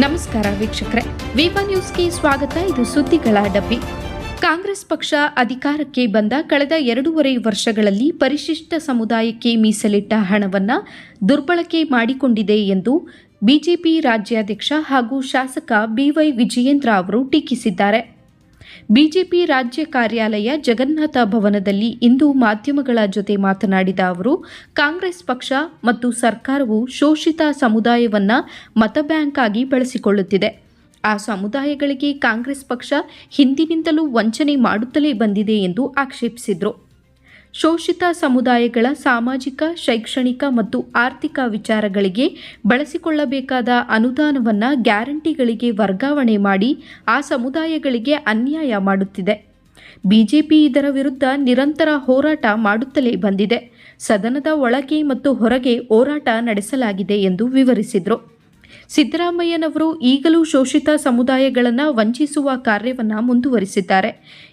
ನಮಸ್ಕಾರ ವೀಕ್ಷಕರೇ. ವಿವಾ ನ್ಯೂಸ್ಗೆ ಸ್ವಾಗತ. ಇದು ಸುದ್ದಿಗಳ ಡಬ್ಬಿ. ಕಾಂಗ್ರೆಸ್ ಪಕ್ಷ ಅಧಿಕಾರಕ್ಕೆ ಬಂದ ಕಳೆದ ಎರಡೂವರೆ ವರ್ಷಗಳಲ್ಲಿ ಪರಿಶಿಷ್ಟ ಸಮುದಾಯಕ್ಕೆ ಮೀಸಲಿಟ್ಟ ಹಣವನ್ನು ದುರ್ಬಳಕೆ ಮಾಡಿಕೊಂಡಿದೆ ಎಂದು ಬಿಜೆಪಿ ರಾಜ್ಯಾಧ್ಯಕ್ಷ ಹಾಗೂ ಶಾಸಕ ಬಿವೈ ವಿಜಯೇಂದ್ರ ಅವರು ಟೀಕಿಸಿದ್ದಾರೆ. ಬಿಜೆಪಿ ರಾಜ್ಯ ಕಾರ್ಯಾಲಯ ಜಗನ್ನಾಥ ಭವನದಲ್ಲಿ ಇಂದು ಮಾಧ್ಯಮಗಳ ಜೊತೆ ಮಾತನಾಡಿದ ಅವರು, ಕಾಂಗ್ರೆಸ್ ಪಕ್ಷ ಮತ್ತು ಸರ್ಕಾರವು ಶೋಷಿತ ಸಮುದಾಯವನ್ನು ಮತಬ್ಯಾಂಕ್ ಆಗಿ ಬಳಸಿಕೊಳ್ಳುತ್ತಿದೆ. ಆ ಸಮುದಾಯಗಳಿಗೆ ಕಾಂಗ್ರೆಸ್ ಪಕ್ಷ ಹಿಂದಿನಿಂದಲೂ ವಂಚನೆ ಮಾಡುತ್ತಲೇ ಬಂದಿದೆ ಎಂದು ಆಕ್ಷೇಪಿಸಿದರು. ಶೋಷಿತ ಸಮುದಾಯಗಳ ಸಾಮಾಜಿಕ, ಶೈಕ್ಷಣಿಕ ಮತ್ತು ಆರ್ಥಿಕ ವಿಚಾರಗಳಿಗೆ ಬಳಸಿಕೊಳ್ಳಬೇಕಾದ ಅನುದಾನವನ್ನು ಗ್ಯಾರಂಟಿಗಳಿಗೆ ವರ್ಗಾವಣೆ ಮಾಡಿ ಆ ಸಮುದಾಯಗಳಿಗೆ ಅನ್ಯಾಯ ಮಾಡುತ್ತಿದೆ. ಬಿಜೆಪಿ ಇದರ ವಿರುದ್ಧ ನಿರಂತರ ಹೋರಾಟ ಮಾಡುತ್ತಲೇ ಬಂದಿದೆ. ಸದನದ ಒಳಗೆ ಮತ್ತು ಹೊರಗೆ ಹೋರಾಟ ನಡೆಸಲಾಗಿದೆ ಎಂದು ವಿವರಿಸಿದರು. ಸಿದ್ದರಾಮಯ್ಯನವರು ಈಗಲೂ ಶೋಷಿತ ಸಮುದಾಯಗಳನ್ನು ವಂಚಿಸುವ ಕಾರ್ಯವನ್ನು ಮುಂದುವರಿಸಿದ್ದಾರೆ.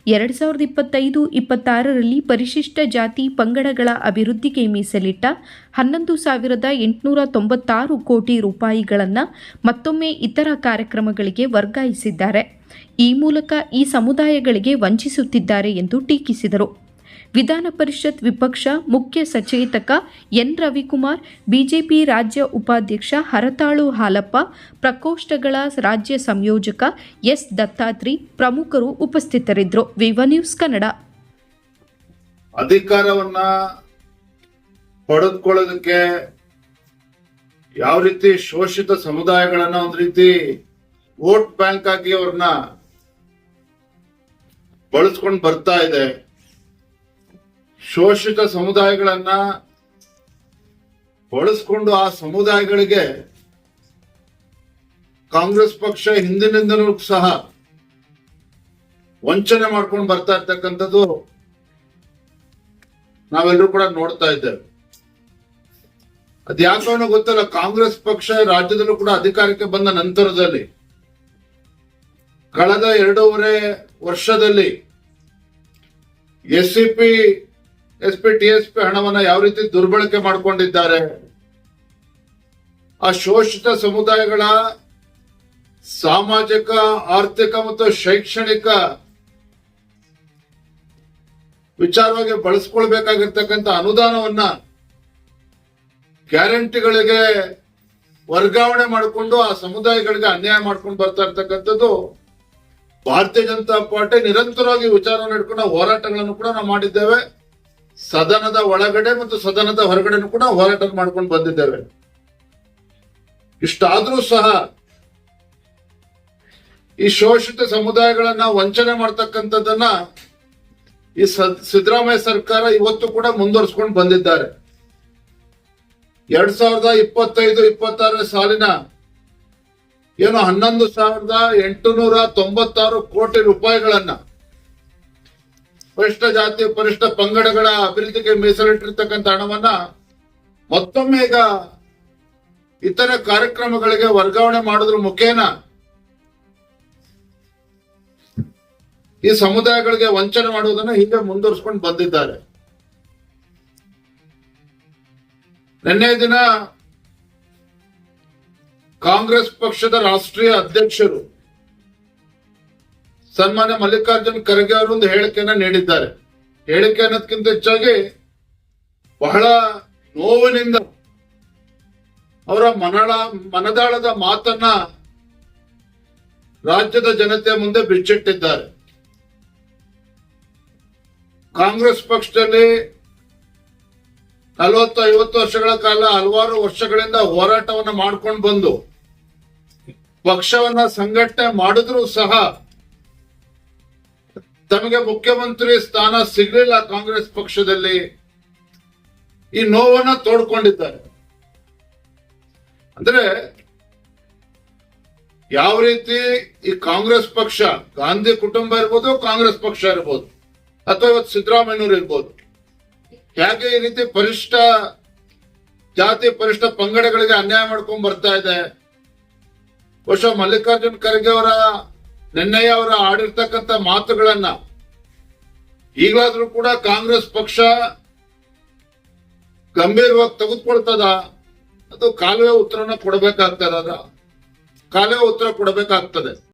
ಎರಡು ಸಾವಿರದ ಇಪ್ಪತ್ತೈದು, ಇಪ್ಪತ್ತಾರರಲ್ಲಿ ಪರಿಶಿಷ್ಟ ಜಾತಿ ಪಂಗಡಗಳ ಅಭಿವೃದ್ಧಿಗೆ ಮೀಸಲಿಟ್ಟ ಹನ್ನೊಂದು ಸಾವಿರದ ಎಂಟುನೂರ ತೊಂಬತ್ತಾರು ಕೋಟಿ ರೂಪಾಯಿಗಳನ್ನು ಮತ್ತೊಮ್ಮೆ ಇತರ ಕಾರ್ಯಕ್ರಮಗಳಿಗೆ ವರ್ಗಾಯಿಸಿದ್ದಾರೆ. ಈ ಮೂಲಕ ಈ ಸಮುದಾಯಗಳಿಗೆ ವಂಚಿಸುತ್ತಿದ್ದಾರೆ ಎಂದು ಟೀಕಿಸಿದರು. ವಿಧಾನ ಪರಿಷತ್ ವಿಪಕ್ಷ ಮುಖ್ಯ ಸಚೇತಕ ಎನ್ ರವಿಕುಮಾರ್, ಬಿಜೆಪಿ ರಾಜ್ಯ ಉಪಾಧ್ಯಕ್ಷ ಹರತಾಳು ಹಾಲಪ್ಪ, ಪ್ರಕೋಷ್ಠಗಳ ರಾಜ್ಯ ಸಂಯೋಜಕ ಎಸ್ ದತ್ತಾತ್ರಿ ಪ್ರಮುಖರು ಉಪಸ್ಥಿತರಿದ್ದರು. Viva news Kannada. ಅಧಿಕಾರವನ್ನ ಪಡೆದುಕೊಳ್ಳೋದಕ್ಕೆ ಯಾವ ರೀತಿ ಶೋಷಿತ ಸಮುದಾಯಗಳನ್ನ ಒಂದ್ ರೀತಿ ವೋಟ್ ಬ್ಯಾಂಕ್ ಆಗಿ ಅವ್ರನ್ನ ಬಳಸ್ಕೊಂಡು ಬರ್ತಾ ಇದೆ ಶೋಷಿತ ಸಮುದಾಯಗಳನ್ನ ಬಳಸ್ಕೊಂಡು ಆ ಸಮುದಾಯಗಳಿಗೆ ಕಾಂಗ್ರೆಸ್ ಪಕ್ಷ ಹಿಂದಿನಿಂದಲೂ ಸಹ ವಂಚನೆ ಮಾಡ್ಕೊಂಡು ಬರ್ತಾ ಇರ್ತಕ್ಕಂಥದ್ದು ನಾವೆಲ್ಲರೂ ಕೂಡ ನೋಡ್ತಾ ಇದ್ದೇವೆ. ಅದ್ಯಾಕೋ ಗೊತ್ತಲ್ಲ, ಕಾಂಗ್ರೆಸ್ ಪಕ್ಷ ರಾಜ್ಯದಲ್ಲೂ ಕೂಡ ಅಧಿಕಾರಕ್ಕೆ ಬಂದ ನಂತರದಲ್ಲಿ ಕಳೆದ ಎರಡೂವರೆ ವರ್ಷದಲ್ಲಿ S C P S P, T S P ಹಣವನ್ನ ಯಾವ ರೀತಿ ದುರ್ಬಳಕೆ ಮಾಡಿಕೊಂಡಿದ್ದಾರೆ? ಆ ಶೋಷಿತ ಸಮುದಾಯಗಳ ಸಾಮಾಜಿಕ, ಆರ್ಥಿಕ ಮತ್ತು ಶೈಕ್ಷಣಿಕ ವಿಚಾರವಾಗಿ ಬಳಸ್ಕೊಳ್ಬೇಕಾಗಿರ್ತಕ್ಕಂಥ ಅನುದಾನವನ್ನ ಗ್ಯಾರಂಟಿಗಳಿಗೆ ವರ್ಗಾವಣೆ ಮಾಡಿಕೊಂಡು ಆ ಸಮುದಾಯಗಳಿಗೆ ಅನ್ಯಾಯ ಮಾಡ್ಕೊಂಡು ಬರ್ತಾ ಇರ್ತಕ್ಕಂಥದ್ದು ಭಾರತೀಯ ಜನತಾ ಪಾರ್ಟಿ ನಿರಂತರವಾಗಿ ವಿಚಾರವನ್ನು ಇಟ್ಕೊಂಡು ನಾವು ಹೋರಾಟಗಳನ್ನು ಕೂಡ ನಾವು ಮಾಡಿದ್ದೇವೆ. ಸದನದ ಒಳಗಡೆ ಮತ್ತು ಸದನದ ಹೊರಗಡೆನೂ ಕೂಡ ಹೋರಾಟ ಮಾಡ್ಕೊಂಡು ಬಂದಿದ್ದೇವೆ. ಇಷ್ಟಾದ್ರೂ ಸಹ ಈ ಶೋಷಿತ ಸಮುದಾಯಗಳನ್ನ ವಂಚನೆ ಮಾಡ್ತಕ್ಕಂಥದ್ದನ್ನ ಈ ಸಿದ್ದರಾಮಯ್ಯ ಸರ್ಕಾರ ಇವತ್ತು ಕೂಡ ಮುಂದುವರಿಸ್ಕೊಂಡು ಬಂದಿದ್ದಾರೆ. ಎರಡ್ ಸಾವಿರದ ಇಪ್ಪತ್ತೈದು, ಇಪ್ಪತ್ತಾರನೇ ಸಾಲಿನ ಏನು ಹನ್ನೊಂದು ಸಾವಿರದ ಎಂಟುನೂರ ತೊಂಬತ್ತಾರು ಕೋಟಿ ರೂಪಾಯಿಗಳನ್ನ ಪರಿಷ್ಠ ಜಾತಿ, ಪರಿಷ್ಠ ಪಂಗಡಗಳ ಅಭಿವೃದ್ಧಿಗೆ ಮೀಸಲಿಟ್ಟಿರ್ತಕ್ಕಂಥ ಹಣವನ್ನ ಮತ್ತೊಮ್ಮೆ ಈಗ ಇತರ ಕಾರ್ಯಕ್ರಮಗಳಿಗೆ ವರ್ಗಾವಣೆ ಮಾಡೋದ್ರ ಮುಖೇನ ಈ ಸಮುದಾಯಗಳಿಗೆ ವಂಚನೆ ಮಾಡುವುದನ್ನ ಹಿಂದೆ ಮುಂದುವರಿಸ್ಕೊಂಡು ಬಂದಿದ್ದಾರೆ. ನಿನ್ನೆ ದಿನ ಕಾಂಗ್ರೆಸ್ ಪಕ್ಷದ ರಾಷ್ಟ್ರೀಯ ಅಧ್ಯಕ್ಷರು ಸನ್ಮಾನ್ಯ ಮಲ್ಲಿಕಾರ್ಜುನ್ ಖರ್ಗೆ ಅವರು ಒಂದು ಹೇಳಿಕೆಯನ್ನ ನೀಡಿದ್ದಾರೆ. ಹೇಳಿಕೆ ಅನ್ನೋದಕ್ಕಿಂತ ಹೆಚ್ಚಾಗಿ ಬಹಳ ನೋವಿನಿಂದ ಅವರ ಮನಳ, ಮನದಾಳದ ಮಾತನ್ನ ರಾಜ್ಯದ ಜನತೆಯ ಮುಂದೆ ಬಿಚ್ಚಿಟ್ಟಿದ್ದಾರೆ. ಕಾಂಗ್ರೆಸ್ ಪಕ್ಷದಲ್ಲಿ ನಲವತ್ತು ಐವತ್ತು ವರ್ಷಗಳ ಕಾಲ ಹಲವಾರು ವರ್ಷಗಳಿಂದ ಹೋರಾಟವನ್ನು ಮಾಡ್ಕೊಂಡು ಬಂದು, ಪಕ್ಷವನ್ನ ಸಂಘಟನೆ ಮಾಡಿದ್ರೂ ಸಹ ತಮಗೆ ಮುಖ್ಯಮಂತ್ರಿ ಸ್ಥಾನ ಸಿಗಲಿಲ್ಲ ಕಾಂಗ್ರೆಸ್ ಪಕ್ಷದಲ್ಲಿ, ಈ ನೋವನ್ನ ತೋಡ್ಕೊಂಡಿದ್ದಾರೆ. ಅಂದ್ರೆ, ಯಾವ ರೀತಿ ಈ ಕಾಂಗ್ರೆಸ್ ಪಕ್ಷ, ಗಾಂಧಿ ಕುಟುಂಬ ಇರ್ಬೋದು, ಕಾಂಗ್ರೆಸ್ ಪಕ್ಷ ಇರ್ಬೋದು, ಅಥವಾ ಇವತ್ತು ಸಿದ್ದರಾಮಯ್ಯವ್ರು ಇರ್ಬೋದು, ಹೇಗೆ ಈ ರೀತಿ ಪರಿಷ್ಠ ಜಾತಿ, ಪರಿಷ್ಠ ಪಂಗಡಗಳಿಗೆ ಅನ್ಯಾಯ ಮಾಡ್ಕೊಂಡ್ ಬರ್ತಾ ಇದೆ? ಬಹುಶಃ ಮಲ್ಲಿಕಾರ್ಜುನ್ ಖರ್ಗೆ ಅವರ ನಿನ್ನೆಯ ಅವರ ಆಡಿರ್ತಕ್ಕಂಥ ಮಾತುಗಳನ್ನ ಈಗಲಾದ್ರೂ ಕೂಡ ಕಾಂಗ್ರೆಸ್ ಪಕ್ಷ ಗಂಭೀರವಾಗಿ ತೆಗೆದುಕೊಳ್ತದ? ಅದು ಕಾಲುವೆ ಉತ್ತರನ ಕೊಡಬೇಕಾಗ್ತದ ಕಾಲುವೆ ಉತ್ತರ ಕೊಡಬೇಕಾಗ್ತದೆ.